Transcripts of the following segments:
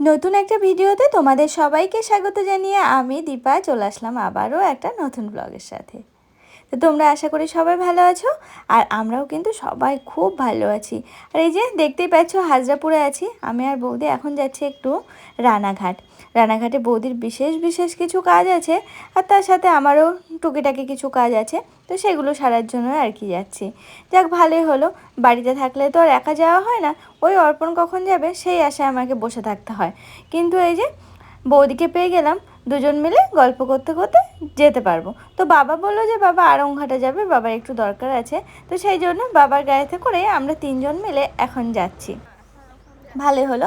নতুন একটা ভিডিওতে তোমাদের সবাইকে স্বাগত জানিয়ে আমি দীপা, চলে আসলাম আবারও একটা নতুন ব্লগের সাথে। তো তোমরা আশা করি সবাই ভালো আছো, আর আমরাও কিন্তু সবাই খুব ভালো আছি। আর এই যে দেখতেই পাচ্ছ, হাজরাপুরে আছি। আমি আর বৌদি এখন যাচ্ছি একটু রানাঘাট। রানাঘাটে বৌদির বিশেষ বিশেষ কিছু কাজ আছে, আর তার সাথে আমারও টুকিটাকি কিছু কাজ আছে, তো সেগুলো সারার জন্য আর কি যাচ্ছি। যাক, ভালোই হলো। বাড়িতে থাকলে তো আর একা যাওয়া হয় না, ওই অর্পণ কখন যাবে সেই আশায় আমাকে বসে থাকতে হয়। কিন্তু এই যে বৌদিকে পেয়ে গেলাম দুজন মিলে গল্প করতে করতে যেতে পারব। তো বাবা বলল যে, বাবা আরংঘাটা যাবে, বাবার একটু দরকার আছে। তো সেই জন্য বাবার গাড়িতে করে আমরা তিনজন মিলে এখন যাচ্ছি। ভালোই হলো।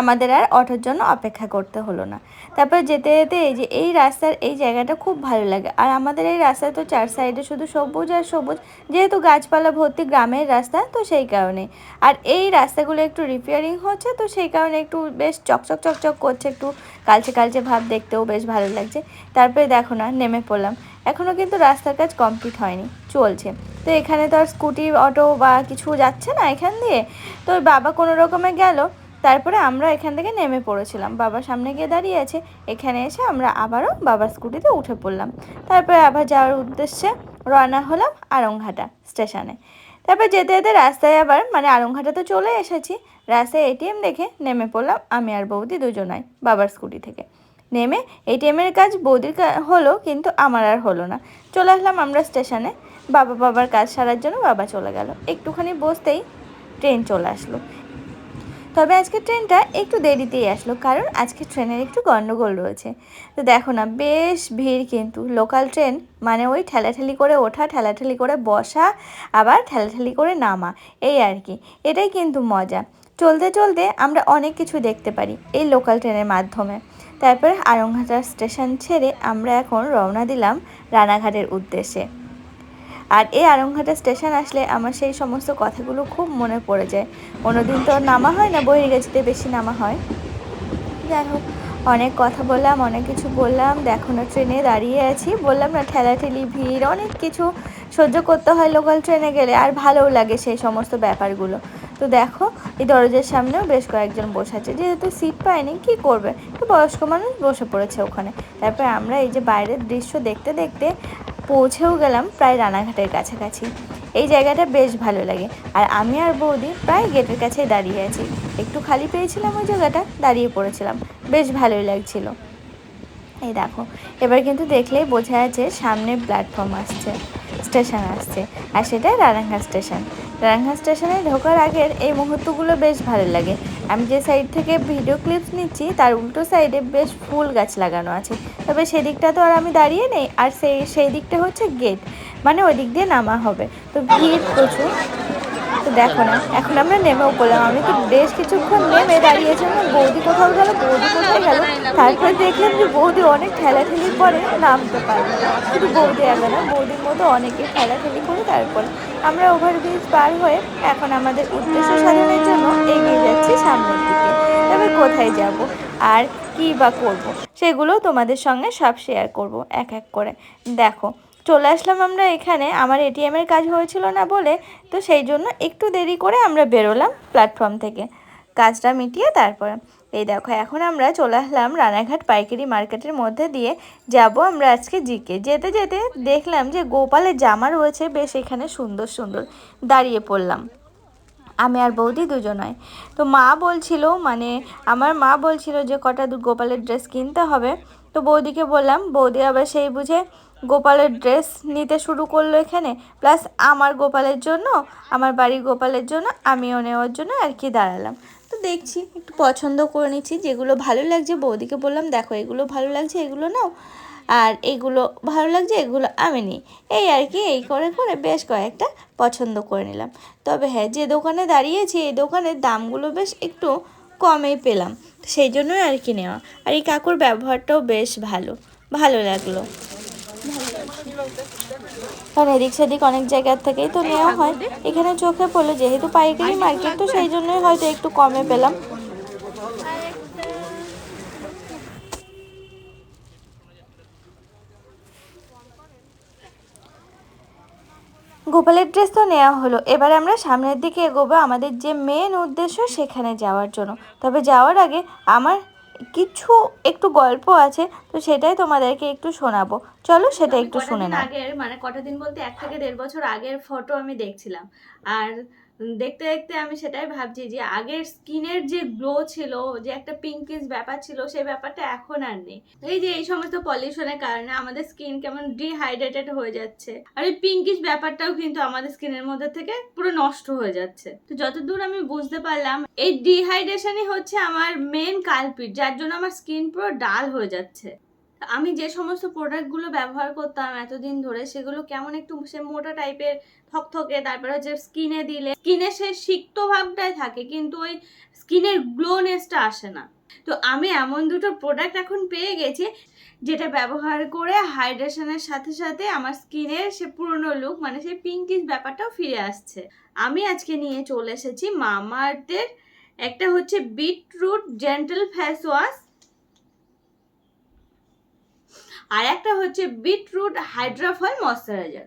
আমাদের আর অটোর জন্য অপেক্ষা করতে হলো না। তারপর যেতে যেতে এই যে, এই রাস্তার এই জায়গাটা খুব ভালো লাগে। আর আমাদের এই রাস্তায় তো চার সাইডে শুধু সবুজ আর সবুজ। যেহেতু গাছপালা ভর্তি গ্রামের রাস্তা, তো সেই কারণে আর এই রাস্তাগুলো একটু রিপেয়ারিং হচ্ছে, তো সেই কারণে একটু বেশ চকচক চকচক করছে, একটু কালচে কালচে ভাব দেখতেও বেশ ভালো লাগছে। তারপরে দেখো না, নেমে পড়লাম। এখনও কিন্তু রাস্তার কাজ কমপ্লিট হয়নি, চলছে। তো এখানে তো আর স্কুটি অটো বা কিছু যাচ্ছে না এখান দিয়ে। তো বাবা কোনো রকমে গেল, তারপরে আমরা এখান থেকে নেমে পড়েছিলাম। বাবা সামনে গিয়ে দাঁড়িয়ে আছে, এখানে এসে আমরা আবারও বাবার স্কুটিতে উঠে পড়লাম। তারপরে আবার যাওয়ার উদ্দেশ্যে রওনা হলাম আরংঘাটা স্টেশনে। তারপর যেতে যেতে রাস্তায় আবার মানে আরংঘাটা তো চলে এসেছি, রাস্তায় এটিএম দেখে নেমে পড়লাম আমি আর বৌদি দুজনাই বাবার স্কুটি থেকে। নেমে এটিএমের কাজ বৌদির হলো, কিন্তু আমার আর হলো না। চলে আসলাম আমরা স্টেশনে। বাবা বাবার কাজ সারার জন্য বাবা চলে গেল। একটুখানি বসতেই ট্রেন চলে আসলো। তবে আজকে ট্রেনটা একটু দেরিতেই আসলো, কারণ আজকে ট্রেনের একটু গণ্ডগোল রয়েছে। তো দেখো না, বেশ ভিড় কিন্তু। লোকাল ট্রেন মানে ওই ঠেলাঠেলি করে ওঠা, ঠেলাঠেলি করে বসা, আবার ঠেলাঠেলি করে নামা, এই আর কি। এটাই কিন্তু মজা। চলতে চলতে আমরা অনেক কিছু দেখতে পারি এই লোকাল ট্রেনের মাধ্যমে। তারপরে আরংঘাটা স্টেশন ছেড়ে আমরা এখন রওনা দিলাম রানাঘাটের উদ্দেশ্যে। আর এই আরংঘাটা স্টেশন আসলে আমার সেই সমস্ত কথাগুলো খুব মনে পড়ে যায়। অন্যদিন তো নামা হয় না বহির্গেছিতে বেশি নামা হয়। যাই হোক, অনেক কথা বললাম, অনেক কিছু বললাম দেখো না ট্রেনে দাঁড়িয়ে আছি। বললাম না, ঠেলাঠেলি ভিড়, অনেক কিছু সহ্য করতে হয় লোকাল ট্রেনে গেলে, আর ভালোও লাগে সেই সমস্ত ব্যাপারগুলো। তো দেখো, এই দরজার সামনেও বেশ কয়েকজন বসে আছে। যেহেতু সিট পায়নি, কি করবে? তো বয়স্ক মানুষ বসে পড়েছে ওখানে। তারপর আমরা এই যে বাইরের দৃশ্য দেখতে দেখতে পৌঁছেও গেলাম প্রায় রানাঘাটের কাছাকাছি। এই জায়গাটা বেশ ভালো লাগে। আর আমি আর বৌদি প্রায় গেটের কাছেই দাঁড়িয়ে আছি। একটু খালি পেয়েছিলাম ওই জায়গাটা, দাঁড়িয়ে পড়েছিলাম। বেশ ভালোই লাগছিল। এই দেখো, এবার কিন্তু দেখলেই বোঝা যাচ্ছে সামনে প্ল্যাটফর্ম আসছে স্টেশন আসছে। আর সেটা রানাঘাট স্টেশন রানাঘাট স্টেশনে ঢোকার আগের এই মুহূর্তগুলো বেশ ভালো লাগে। আমি যে সাইড থেকে ভিডিও ক্লিপস নিচ্ছি, তার উল্টো সাইডে বেশ ফুল গাছ লাগানো আছে। তবে সেদিকটা তো আর আমি দাঁড়িয়ে নেই, আর সেই সেই দিকটা হচ্ছে গেট মানে ওই দিক দিয়ে নামা হবে। তো ভিড় প্রচুর। তো দেখো না, এখন আমরা নেমেও পড়লাম আমি তো বেশ কিছুক্ষণ নেমে দাঁড়িয়েছিলাম বৌদি কোথাও গেল, বৌদি কোথাও গেল। তারপরে দেখলাম যে বৌদি অনেক ঠেলাঠেলি করে, নামতে পারল শুধু বৌদি আগে না, বৌদির মতো অনেকে ঠেলাঠেলি করে তারপর আমরা ওভারব্রিজ পার হয়ে এখন আমাদের উদ্দেশ্য সাধনের জন্য এগিয়ে যাচ্ছি সামনের দিকে। তবে কোথায় যাব, আর কি বা করব, সেগুলো তোমাদের সঙ্গে সব শেয়ার করব, এক এক করে। দেখো চলে আসলাম আমরা এখানে। আমার এটিএমের কাজ হয়েছিল না বলে, তো সেই জন্য একটু দেরি করে আমরা বেরোলাম প্ল্যাটফর্ম থেকে। কাজটা মিটিয়ে তারপরে, এই দেখো, এখন আমরা চলে আসলাম রানাঘাট পাইকারি মার্কেটের মধ্যে দিয়ে। যাব আমরা আজকে জিকে। যেতে যেতে দেখলাম যে গোপালের জামা রয়েছে, বেশ এখানে সুন্দর সুন্দর দাঁড়িয়ে পড়লাম। আমি আর বৌদি দুজনায় তো মা বলছিল মানে আমার মা বলছিল যে কটা গোপালের ড্রেস কিনতে হবে। তো বৌদিকে বললাম, বৌদি আবার সেই বুঝে গোপালের ড্রেস নিতে শুরু করল এখানে প্লাস আমার গোপালের জন্য, আমার বাড়ির গোপালের জন্য, আমিও নেওয়ার জন্য আর কি দাঁড়ালাম। তো দেখছি, একটু পছন্দ করে নিচ্ছি, যেগুলো ভালো লাগছে, বৌদিকে বললাম, দেখো, এগুলো ভালো লাগছে, এগুলো নাও, আর এগুলো ভালো লাগছে, এগুলো আমি নিই। এই আর কি, এই করে করে বেশ কয়েকটা পছন্দ করে নিলাম। তবে হ্যাঁ যে দোকানে দাঁড়িয়েছি, এই দোকানের দামগুলো বেশ একটু কমেই পেলাম, সেই জন্যই আর কি নেওয়া। আর এই কাকুর ব্যবহারটাও বেশ ভালো ভালো লাগল। কারণ এদিক সেদিক অনেক জায়গার থেকেই তো নেওয়া হয়। এখানে চোখে পড়ল যেহেতু পাইকারি মার্কেট, তো সেই জন্যই হয়তো একটু কমে পেলাম। গোপালের ড্রেস তো নেওয়া হলো। এবার আমরা সামনের দিকে এগোবো। আমাদের যে মেন উদ্দেশ্য সেখানে যাওয়ার জন্য। তবে যাওয়ার আগে আমার কিছু একটু গল্প আছে তো সেটাই তোমাদেরকে একটু শোনাবো। চলো সেটা একটু কটা শুনে না নাও। আগের মানে কটা দিন বলতে এক থেকে দেড় বছর আগের ফটো আমি দেখছিলাম। আর দেখতে দেখতে আমি সেটাই ভাবছি যে আগের স্কিনের যে গ্লো ছিল, যে একটা পিঙ্কিশ ব্যাপার ছিল, সেই ব্যাপারটা এখন আর নেই। এই যে এই সমস্ত পলিউশনের কারণে আমাদের স্কিন কেমন ডিহাইড্রেটেড হয়ে যাচ্ছে। আর এই পিঙ্কিশ ব্যাপারটাও কিন্তু আমাদের স্কিনের মধ্যে থেকে পুরো নষ্ট হয়ে যাচ্ছে। তো যতদূর আমি বুঝতে পারলাম, এই ডিহাইড্রেশনই হচ্ছে আমার মেন কালপিট যার জন্য আমার স্কিন পুরো ডাল হয়ে যাচ্ছে। আমি যে সমস্ত প্রোডাক্টগুলো ব্যবহার করতাম এতদিন ধরে, সেগুলো কেমন একটু সে মোটা টাইপের থকথকে, তারপরে হচ্ছে স্কিনে দিলে স্কিনে সে সিক্ত ভাবটাই থাকে, কিন্তু ওই স্কিনের গ্লোনেসটা আসে না। তো আমি এমন দুটো প্রোডাক্ট এখন পেয়ে গেছি, যেটা ব্যবহার করে হাইড্রেশনের সাথে সাথে আমার স্কিনের সে পুরনো লুক মানে সেই পিঙ্কিশ ব্যাপারটাও ফিরে আসছে। আমি আজকে নিয়ে চলে এসেছি মামাআর্থের একটা হচ্ছে বিটরুট জেন্টাল ফেস ওয়াশ আর একটা হচ্ছে বিটরুট হাইড্রাফল ময়শ্চারাইজার।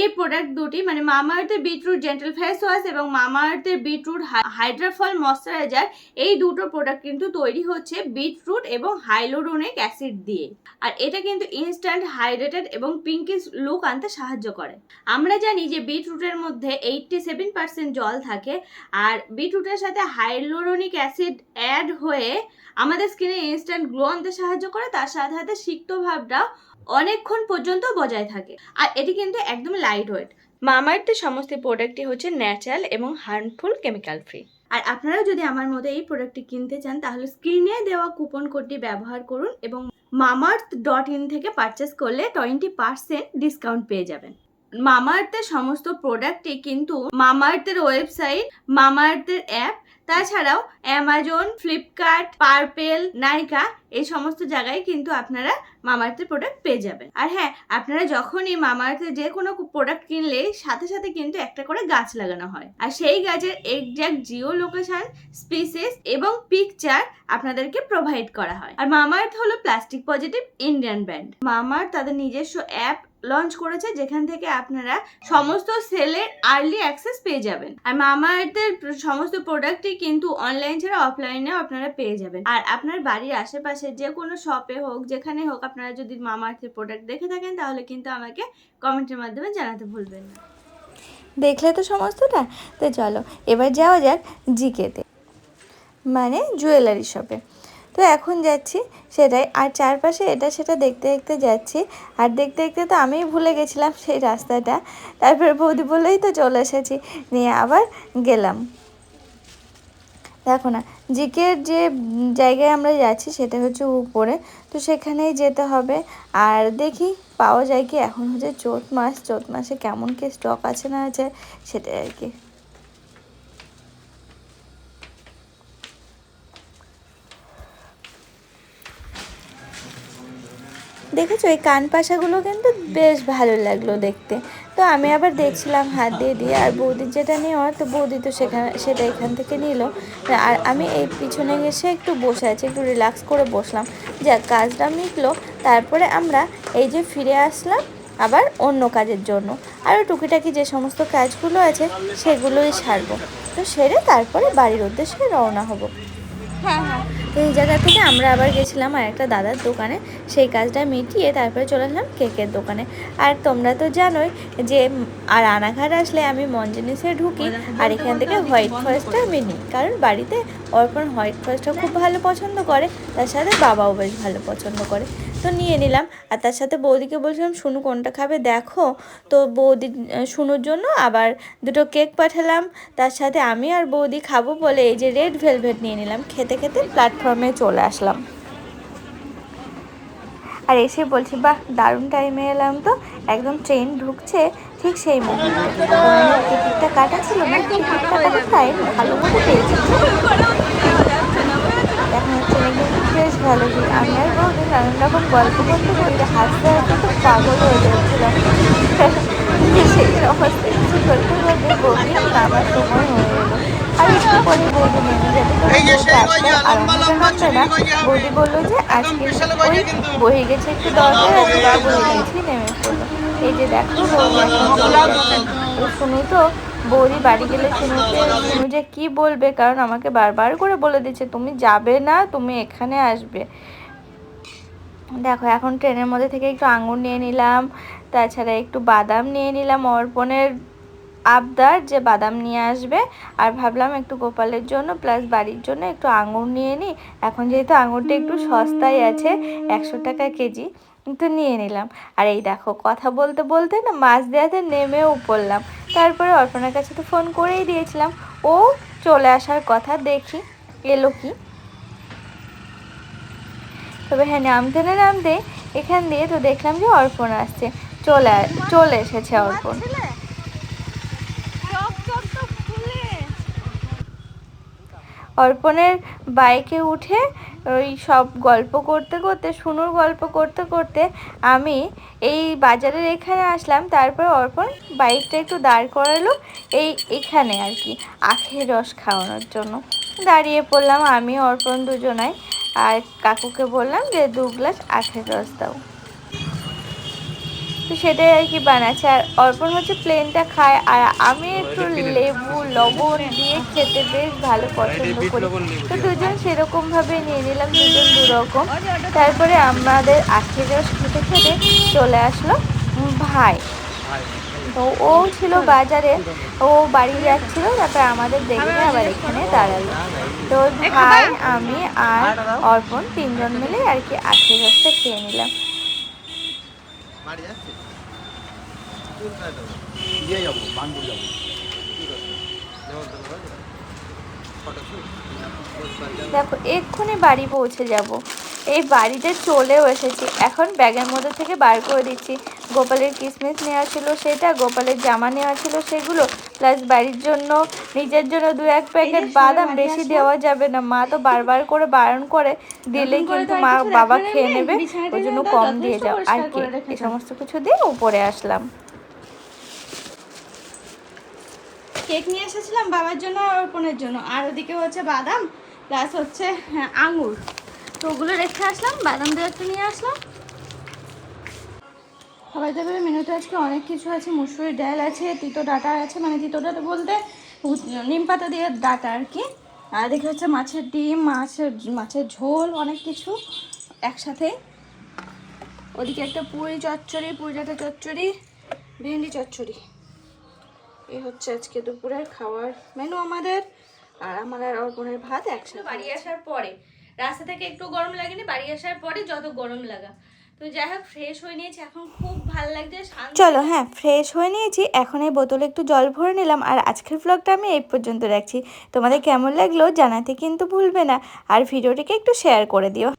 এই প্রোডাক্ট দুটি মানে মামাআর্থের বিটরুট জেন্টাল ফেস ওয়াশ এবং মামাআর্থের বিটরুট হাইড্রাফল ময়শ্চারাইজার, এই দুটো প্রোডাক্ট কিন্তু তৈরি হচ্ছে বিটরুট এবং হাইলোরোনিক অ্যাসিড দিয়ে। আর এটা কিন্তু ইনস্ট্যান্ট হাইড্রেটেড এবং পিঙ্কিশ লুক আনতে সাহায্য করে। আমরা জানি যে বিটরুটের মধ্যে এইটটি সেভেন পার্সেন্ট জল থাকে আর বিটরুটের সাথে হাইলোরোনিক অ্যাসিড অ্যাড হয়ে আমাদের স্কিনে ইনস্ট্যান্ট গ্লো আনতে সাহায্য করে, তার সাথে সাথে সিক্ত ভাবটা অনেকক্ষণ পর্যন্ত বজায় থাকে। আর এটি কিন্তু একদম লাইট ওয়েট মামার্থের সমস্ত প্রোডাক্টটি হচ্ছে ন্যাচারাল এবং হার্মফুল কেমিক্যাল ফ্রি আর আপনারা যদি আমার মতো এই প্রোডাক্টটি কিনতে চান তাহলে স্ক্রিনে দেওয়া কুপন কোডটি ব্যবহার করুন এবং মামার্থ ডট ইন থেকে পারচেস করলে টোয়েন্টি পার্সেন্ট ডিসকাউন্ট পেয়ে যাবেন। মামাআর্থের সমস্ত প্রোডাক্টই কিন্তু মামাআর্থের ওয়েবসাইট মামাআর্থের অ্যাপ তাছাড়াও অ্যামাজন ফ্লিপকার্ট পার্পেল নাইকা এই সমস্ত জায়গায় কিন্তু আপনারা মামাআর্থের প্রোডাক্ট পেয়ে যাবেন। আর হ্যাঁ আপনারা যখনই মামাআর্থের যে কোনো প্রোডাক্ট কিনলে সাথে সাথে কিন্তু একটা করে গাছ লাগানো হয়। আর সেই গাছের এক্সাক্ট জিও লোকেশন স্পিসেস এবং পিকচার আপনাদেরকে প্রোভাইড করা হয়। আর মামাআর্থ হলো plastic positive Indian brand Mamaearth তাদের নিজস্ব অ্যাপ লঞ্চ করেছে, যেখান থেকে আপনারা সমস্ত সেলের আর্লি অ্যাক্সেস পেয়ে যাবেন। আর মামা আর্থের সমস্ত প্রোডাক্টই কিন্তু অনলাইন ছাড়া অফলাইনেও আপনারা পেয়ে যাবেন। আর আপনার বাড়ির আশেপাশে যে কোনো শপে হোক, যেখানে হোক, আপনারা যদি মামা আর্থের প্রোডাক্ট দেখে থাকেন, তাহলে কিন্তু আমাকে কমেন্টের মাধ্যমে জানাতে ভুলবেন না। দেখলে তো সমস্তটা? তো চলো, এবার যাওয়া যাক জিকেতে মানে জুয়েলারি শপে তো এখন যাচ্ছি সেটাই। আর চারপাশে এটা সেটা দেখতে দেখতে যাচ্ছি। আর দেখতে দেখতে তো আমিই ভুলে গেছিলাম সেই রাস্তাটা। তারপরে বৌদি বলেই তো চলে এসেছি। নিয়ে আবার গেলাম। দেখো না, জিকের যে জায়গায় আমরা যাচ্ছি সেটা হচ্ছে উপরে। তো সেখানেই যেতে হবে। আর দেখি পাওয়া যায় কি? এখন হচ্ছে চৈত মাস। চৈত মাসে কেমন কি স্টক আছে না আছে সেটাই আর কি। দেখেছ? এই কান পাশাগুলো কিন্তু বেশ ভালো লাগল দেখতে। তো আমি আবার দেখছিলাম হাত দিয়ে দিয়ে, আর বৌদির যেটা নেওয়া তো বৌদি তো সেখানে সেটা এখান থেকে নিল। আর আমি এই পিছনে এসে একটু বসে আছি, একটু রিল্যাক্স করে বসলাম। যাক, কাজটা মিটলো। তারপরে আমরা এই যে ফিরে আসলাম আবার অন্য কাজের জন্য। আরও টুকিটাকি যে সমস্ত কাজগুলো আছে, সেগুলোই সারবো। তো সেরে তারপরে বাড়ির উদ্দেশ্যে রওনা হব। হ্যাঁ হ্যাঁ। তো এই জায়গা থেকে আমরা আবার গেছিলাম আর একটা দাদার দোকানে। সেই কাজটা মিটিয়ে তারপরে চলে আসলাম কেকের দোকানে। আর তোমরা তো জানোই যে আর আনাঘাট আসলে আমি মন মঞ্জনিসে ঢুকি আর এখান থেকে হোয়াইট ফরেস্টটা আমি নিই। কারণ বাড়িতে অর্পণ হোয়াইট ফরেস্টটা খুব ভালো পছন্দ করে, তার সাথে বাবাও বেশ ভালো পছন্দ করে। তো নিয়ে নিলাম। আর তার সাথে বৌদিকে বলছিলাম শুনু কোনটা খাবে দেখো। তো বৌদি শুনুর জন্য আবার দুটো কেক পাঠালাম। তার সাথে আমি আর বৌদি খাব বলে এই যে রেড ভেলভেট নিয়ে নিলাম। খেতে খেতে প্ল্যাটফর্মে চলে আসলাম। আর এসে বলছি, বাহ, দারুণ টাইমে এলাম তো। একদম ট্রেন ঢুকছে ঠিক সেই মুহূর্তে। টিকিটটা কাটা ছিল না, টিকিটটা কাটা ভালো মতো পেয়েছি। এখন কিন্তু বেশ ভালো। কি আমি আর বৌদি নানান রকম গল্প করতে করতে হাসতে হাসতে তো পাগল হয়ে যাচ্ছিলাম। সেই কিছু করতে করতে বৌদি নামার সময় হয়ে গেলো। আর একটু পরে বৌদি নেমে যাবে যে বৌদি বলল যে আজকে ওই বয়ে গেছে একটু দরকার আছে বলে গেছি নেমে পড়ল এই যে দেখো বৌদি শুনু তো বৌদি বাড়ি গেলে শুনুকে শুনু যে কী বলবে? কারণ আমাকে বারবার করে বলে দিচ্ছে, তুমি যাবে না, তুমি এখানে আসবে। দেখো, এখন ট্রেনের মধ্যে থেকে একটু আঙুর নিয়ে নিলাম, তাছাড়া একটু বাদাম নিয়ে নিলাম অর্পণের আবদার যে বাদাম নিয়ে আসবে, আর ভাবলাম একটু গোপালের জন্য প্লাস বাড়ির জন্য একটু আঙুর নিয়ে নিই। এখন যেহেতু আঙুরটা একটু সস্তায় আছে, একশো টাকা কেজি তো নিয়ে নিলাম। আর এই দেখো কথা বলতে বলতে না মাছ দেওয়াতে নেমেও পড়লাম। তারপরে অর্পণের কাছে তো ফোন করেই দিয়েছিলাম। ও চলে আসার কথা দেখি এলো কি। তবে হ্যাঁ নামতে না নামতে এখান দিয়ে তো দেখলাম যে অর্পণ আসছে। চলে চলে এসেছে অর্পণ। অর্পণের বাইকে উঠে ওই সব গল্প করতে করতে শুনুর গল্প করতে করতে আমি এই বাজারের এখানে আসলাম। তারপর অর্পণ বাইকটা একটু দাঁড় করালো এই এখানে আর কি, আখের রস খাওয়ানোর জন্য। দাঁড়িয়ে পড়লাম আমি, অর্পণ দুজনাই। আর কাকুকে বললাম যে, দু গ্লাস আখের রস দাও। তো সেটাই আর কি বানাচ্ছে। আর অর্পণ হচ্ছে প্লেনটা খায় আর আমি একটু লেবু লবণ দিয়ে খেতে বেশ ভালো পছন্দ করি। তো দুজন সেরকম ভাবে নিয়ে নিলাম দুজন দুরকম। তারপরে আমাদের আখের রস খেতে খেতে চলে আসলো ভাই। তো ও ছিল বাজারে ও বাড়ি যাচ্ছিল তারপরে আমাদের দেখে আবার এখানে দাঁড়াল। তো ভাই আমি আর অর্পণ তিনজন মিলে আর কি আখের রসটা খেয়ে নিলাম। বাড়ি যাচ্ছে। কোথায় যাব? দিয়ে যাব বানপুর যাব। ঠিক আছে। নেমন্তন্ন করে ফটো শুট। দেখো এক্ষুনি বাড়ি পৌঁছে যাব। এই বাড়িতে চলেও এসেছি। এখন ব্যাগের মধ্যে থেকে বার করে দিচ্ছি। গোপালের কিসমিস নেওয়া ছিল সেটা গোপালের জামা নেওয়া ছিল সেগুলো প্লাস বাড়ির জন্য নিজের জন্য দু এক প্যাকেট বাদাম বেশি দেওয়া যাবে না। মা তো বারবার করে বারণ করে দিলেই কিন্তু মা বাবা খেয়ে নেবে। ওই জন্য কম দিয়ে যাও। আর কি? এই সমস্ত কিছু দিয়ে উপরে আসলাম। কেক নিয়ে এসেছিলাম বাবার জন্য আর অর্পণের জন্য। আর ওদিকে হচ্ছে বাদাম প্লাস হচ্ছে হ্যাঁ, আঙুর। তো ওগুলো রেখে আসলাম বাদাম দিয়ে একটু নিয়ে আসলাম। খাবার দাবারের মেনুতে আজকে অনেক কিছু আছে মুসুরি ডাল আছে তিতো ডাটা আছে মানে তিতো ডাটা বলতে নিম পাতা দিয়ে ডাটা আর কি। আর দেখে হচ্ছে মাছের ডিম মাছের মাছের ঝোল অনেক কিছু একসাথে। ওদিকে একটা পুরি চচ্চড়ি পুরি ডাটা চচ্চড়ি ভেন্ডি চচ্চড়ি। এই হচ্ছে আজকে দুপুরের খাওয়ার মেনু আমাদের। আর আমার আর অর্পণের ভাত একসাথে। বাড়ি আসার পরে। রাস্তা থেকে একটু গরম লাগেনি বাড়ি আসার পরে যত গরম লাগা। তো যাই হোক ফ্রেশ হয়ে নিয়েছি। এখন খুব ভালো লাগছে চলো হ্যাঁ ফ্রেশ হয়ে নিয়েছি। এখন এই বোতলে একটু জল ভরে নিলাম। আর আজকের ব্লগটা আমি এই পর্যন্ত রাখছি। তোমাদের কেমন লাগল জানাতে কিন্তু ভুলবে না। আর ভিডিওটিকে একটু শেয়ার করে দিও।